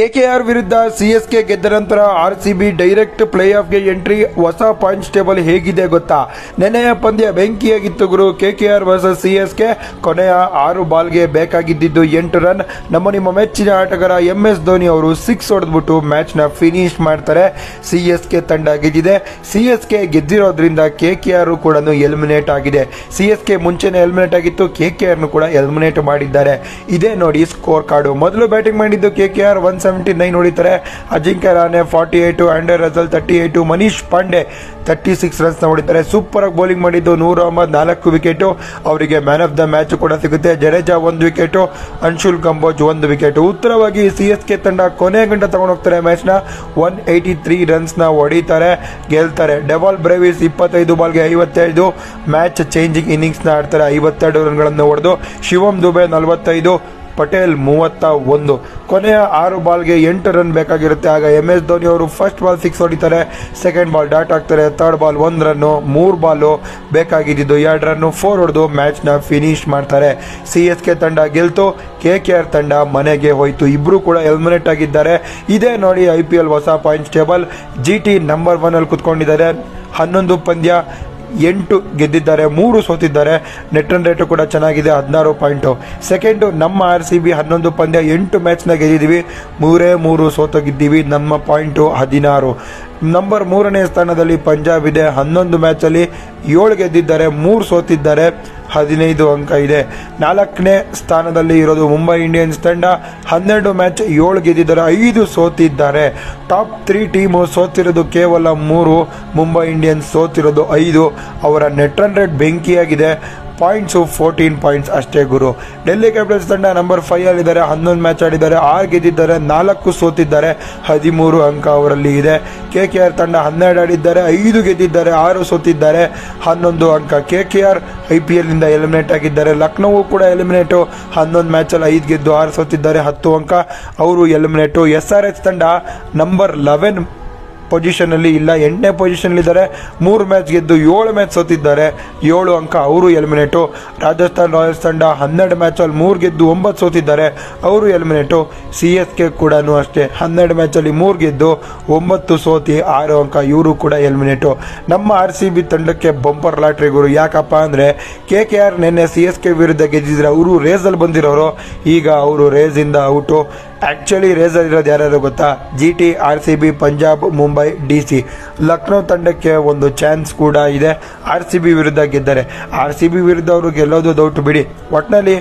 KKR ವಿರುದ್ಧ CSK ಗೆದ್ದ ನಂತರ R C B direct play ಆಫ್ಗೆ entry, ಹೊಸ ಪಾಯಿಂಟ್ಸ್ ಟೇಬಲ್ ಹೇಗಿದೆ ಗೊತ್ತಾ? ನೆನೆಯ ಪಂದ್ಯ ಬೆಂಕಿಯಾಗಿತ್ತು ಗುರು. ಕೆಕೆಆರ್ ವರ್ಸಸ್ ಸಿಎಸ್ಕೆ ಕೊನೆಯ ಆರು ಬಾಲ್ಗೆ ಬೇಕಾಗಿದ್ದಿದ್ದು ಎಂಟು ರನ್. ನಮ್ಮ ನಿಮ್ಮ ಮೆಚ್ಚಿನ ಆಟಗಾರ ಎಂ ಎಸ್ ಧೋನಿ ಅವರು ಸಿಕ್ಸ್ ಹೊಡೆದ್ಬಿಟ್ಟು ಮ್ಯಾಚ್ನ ಫಿನಿಶ್ ಮಾಡ್ತಾರೆ. ಸಿಎಸ್ಕೆ ತಂಡ ಗೆದ್ದಿದೆ. ಸಿಎಸ್ಕೆ ಗೆದ್ದಿರೋದ್ರಿಂದ ಕೆಕೆಆರ್ ಕೂಡ ಎಲಿಮಿನೇಟ್ ಆಗಿದೆ. ಸಿಎಸ್ಕೆ ಮುಂಚೆನೇ ಎಲಿಮಿನೇಟ್ ಆಗಿತ್ತು. ಕೆಕೆಆರ್ನು ಕೂಡ ಎಲಿಮಿನೇಟ್ ಮಾಡಿದ್ದಾರೆ. ಇದೇ ನೋಡಿ ಸ್ಕೋರ್ ಕಾರ್ಡು ಮೊದಲು ಬ್ಯಾಟಿಂಗ್ ಮಾಡಿದ್ದು ಕೆಕೆಆರ್ ಒನ್ ಸೆವೆಂಟಿ ನೈನ್ ಹೊಡಿತಾರೆ Ajinkya Rahane forty eight Andre Russell thirty eight Manish Pandey thirty six ರನ್ಸ್ನ ಹೊಡಿತಾರೆ ಸೂಪರಾಗಿ ಬೌಲಿಂಗ್ ಮಾಡಿದ್ದು ನೂರ ಅಹಮದ್ ನಾಲ್ಕು ವಿಕೆಟು ಅವರಿಗೆ ಮ್ಯಾನ್ ಆಫ್ ದ ಮ್ಯಾಚ್ ಕೂಡ ಸಿಗುತ್ತೆ. ಜಡೇಜಾ ಒಂದು ವಿಕೆಟು ಅನ್ಶುಲ್ ಕಂಬೋಜ್ ಒಂದು ವಿಕೆಟು ಉತ್ತರವಾಗಿ ಸಿ ಎಸ್ ಕೆ ತಂಡ ಕೊನೆ ಗಂಟ ತಗೊಂಡೋಗ್ತಾರೆ ಮ್ಯಾಚ್ನ ಒನ್ ಏಯ್ಟಿ ತ್ರೀ ರನ್ಸ್ನ ಹೊಡಿತಾರೆ, ಗೆಲ್ತಾರೆ. ಡೆವಾಲ್ ಬ್ರೇವಿಸ್ ಇಪ್ಪತ್ತೈದು ಬಾಲ್ಗೆ ಐವತ್ತೈದು. ಮ್ಯಾಚ್ ಚೇಂಜಿಂಗ್ ಇನ್ನಿಂಗ್ಸ್ನ ಆಡ್ತಾರೆ. ಐವತ್ತೆರಡು ರನ್ಗಳನ್ನು ಹೊಡೆದು ಶಿವಂ ದುಬೆ ನಲವತ್ತೈದು, ಪಟೇಲ್ ಮೂವತ್ತ ಒಂದು. ಕೊನೆಯ ಆರು ಬಾಲ್ಗೆ ಎಂಟು ರನ್ ಬೇಕಾಗಿರುತ್ತೆ. ಆಗ ಎಂ ಎಸ್ ಧೋನಿ ಅವರು ಫಸ್ಟ್ ಬಾಲ್ ಸಿಕ್ಸ್ ಹೊಡಿತಾರೆ ಸೆಕೆಂಡ್ ಬಾಲ್ ಡಾಟ್ ಆಗ್ತಾರೆ ಥರ್ಡ್ ಬಾಲ್ ಒಂದು ರನ್ನು, ಮೂರು ಬಾಲು ಬೇಕಾಗಿದ್ದು ಎರಡು ರನ್ನು ಫೋರ್ ಹೊಡೆದು ಮ್ಯಾಚ್ನ ಫಿನಿಶ್ ಮಾಡ್ತಾರೆ. ಸಿ ಎಸ್ ಕೆ ತಂಡ ಗೆಲ್ತು ಕೆ ಕೆ ಆರ್ ತಂಡ ಮನೆಗೆ ಹೋಯಿತು. ಇಬ್ಬರು ಕೂಡ ಎಲಿಮಿನೇಟ್ ಆಗಿದ್ದಾರೆ. ಇದೇ ನೋಡಿ ಐ ಪಿ ಎಲ್ ಹೊಸ points table G T number one ಅಲ್ಲಿ ಕುತ್ಕೊಂಡಿದ್ದಾರೆ. ಹನ್ನೊಂದು ಪಂದ್ಯ ಎಂಟು ಗೆದ್ದಿದ್ದಾರೆ, ಮೂರು ಸೋತಿದ್ದಾರೆ. ನೆಟ್ ರನ್ ರೇಟು ಕೂಡ ಚೆನ್ನಾಗಿದೆ, ಹದಿನಾರು ಪಾಯಿಂಟು. ಸೆಕೆಂಡು ನಮ್ಮ ಆರ್ ಸಿ ಬಿ ಹನ್ನೊಂದು ಪಂದ್ಯ ಎಂಟು ಮ್ಯಾಚ್ನ ಗೆದ್ದಿದ್ದೀವಿ. ಮೂರೇ ಮೂರು ಸೋತೋಗಿದ್ದೀವಿ. ನಮ್ಮ ಪಾಯಿಂಟು ಹದಿನಾರು. ನಂಬರ್ ಮೂರನೇ ಸ್ಥಾನದಲ್ಲಿ ಪಂಜಾಬ್ ಇದೆ. ಹನ್ನೊಂದು ಮ್ಯಾಚಲ್ಲಿ ಏಳು ಗೆದ್ದಿದ್ದಾರೆ, ಮೂರು ಸೋತಿದ್ದಾರೆ. ಹದಿನೈದು ಅಂಕ ಇದೆ. ನಾಲ್ಕನೇ ಸ್ಥಾನದಲ್ಲಿ ಇರೋದು ಮುಂಬೈ ಇಂಡಿಯನ್ಸ್ ತಂಡ. ಹನ್ನೆರಡು ಮ್ಯಾಚ್ ಏಳು ಗೆದ್ದಿದ್ದಾರೆ, ಐದು ಸೋತಿದ್ದಾರೆ. ಟಾಪ್ ತ್ರೀ ಟೀಮು ಸೋತಿರೋದು ಕೇವಲ ಮೂರು, ಮುಂಬೈ ಇಂಡಿಯನ್ಸ್ ಸೋತಿರೋದು ಐದು. ಅವರ ನೆಟ್ ರನ್ ರೇಟ್ ಬೆಂಕಿಯಾಗಿದೆ. ಪಾಯಿಂಟ್ಸು ಫೋರ್ಟೀನ್ ಪಾಯಿಂಟ್ಸ್ ಅಷ್ಟೇ ಗುರು. ಡೆಲ್ಲಿ ಕ್ಯಾಪಿಟಲ್ಸ್ ತಂಡ ನಂಬರ್ ಫೈವ್ ಅಲ್ಲಿದ್ದಾರೆ, ಹನ್ನೊಂದು ಮ್ಯಾಚ್ ಆಡಿದ್ದಾರೆ, ಆರು ಗೆದ್ದಿದ್ದಾರೆ, ನಾಲ್ಕು ಸೋತಿದ್ದಾರೆ, ಹದಿಮೂರು ಅಂಕ ಅವರಲ್ಲಿ ಇದೆ. ಕೆ ಕೆ ಆರ್ ತಂಡ ಹನ್ನೆರಡು ಆಡಿದ್ದಾರೆ, ಐದು ಗೆದ್ದಿದ್ದಾರೆ, ಆರು ಸೋತಿದ್ದಾರೆ, ಹನ್ನೊಂದು ಅಂಕ. K K R I P ಎಲ್ನಿಂದ eliminate ಆಗಿದ್ದಾರೆ. ಲಕ್ನೋವು ಕೂಡ ಎಲಿಮಿನೇಟು ಹನ್ನೊಂದು ಮ್ಯಾಚಲ್ಲಿ ಐದು ಗೆದ್ದು ಆರು ಸೋತಿದ್ದಾರೆ, ಹತ್ತು ಅಂಕ. ಅವರು ಎಲಿಮಿನೇಟು ಎಸ್ ಆರ್ ಎಸ್ ತಂಡ ನಂಬರ್ ಲೆವೆನ್ ಪೊಸಿಷನಲ್ಲಿ ಇಲ್ಲ, ಎಂಟನೇ ಪೊಸಿಷನಲ್ಲಿದ್ದಾರೆ ಮೂರು ಮ್ಯಾಚ್ ಗೆದ್ದು ಏಳು ಮ್ಯಾಚ್ ಸೋತಿದ್ದಾರೆ. ಏಳು ಅಂಕ ಅವರು ಎಲಿಮಿನೇಟು ರಾಜಸ್ಥಾನ್ ರಾಯಲ್ಸ್ ತಂಡ ಹನ್ನೆರಡು ಮ್ಯಾಚಲ್ಲಿ ಮೂರು ಗೆದ್ದು ಒಂಬತ್ತು ಸೋತಿದ್ದಾರೆ. ಅವರು ಎಲಿಮಿನೇಟು ಸಿ ಎಸ್ ಕೆ ಕೂಡ ಅಷ್ಟೇ, ಹನ್ನೆರಡು ಮ್ಯಾಚಲ್ಲಿ ಮೂರು ಗೆದ್ದು ಒಂಬತ್ತು ಸೋತಿ ಆರು ಅಂಕ ಇವರು ಕೂಡ ಎಲಿಮಿನೇಟು ನಮ್ಮ ಆರ್ ಸಿ ಬಿ ತಂಡಕ್ಕೆ ಬಂಪರ್ ಲಾಟ್ರಿ ಗುರು, ಯಾಕಪ್ಪ ಅಂದರೆ ಕೆ ಕೆ ಆರ್ ನಿನ್ನೆ ಸಿ ಎಸ್ ಕೆ ವಿರುದ್ಧ ಗೆದ್ದಿದ್ರೆ ಅವರು ರೇಸಲ್ಲಿ ಬಂದಿರೋರು. ಈಗ ಅವರು ರೇಸಿಂದ ಔಟು ಆ್ಯಕ್ಚುಲಿ ರೇಸರ್ ಇರೋದು ಯಾರ್ಯಾರು ಗೊತ್ತಾ? G T R C B Punjab Mumbai D C Lucknow ತಂಡಕ್ಕೆ ಒಂದು ಚಾನ್ಸ್ ಕೂಡ ಇದೆ. ಆರ್ ಸಿ ಬಿ ವಿರುದ್ಧ ಗೆದ್ದರೆ. ಆರ್ ಸಿ ಬಿ ವಿರುದ್ಧ ಅವರು ಗೆಲ್ಲೋದು ಡೌಟ್ ಬಿಡಿ. ಒಟ್ಟಿನಲ್ಲಿ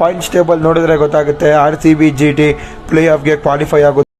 ಪಾಯಿಂಟ್ಸ್ ಟೇಬಲ್ ನೋಡಿದ್ರೆ ಗೊತ್ತಾಗುತ್ತೆ. R C B G T play ಆಫ್ಗೆ qualify ಆಗುತ್ತೆ.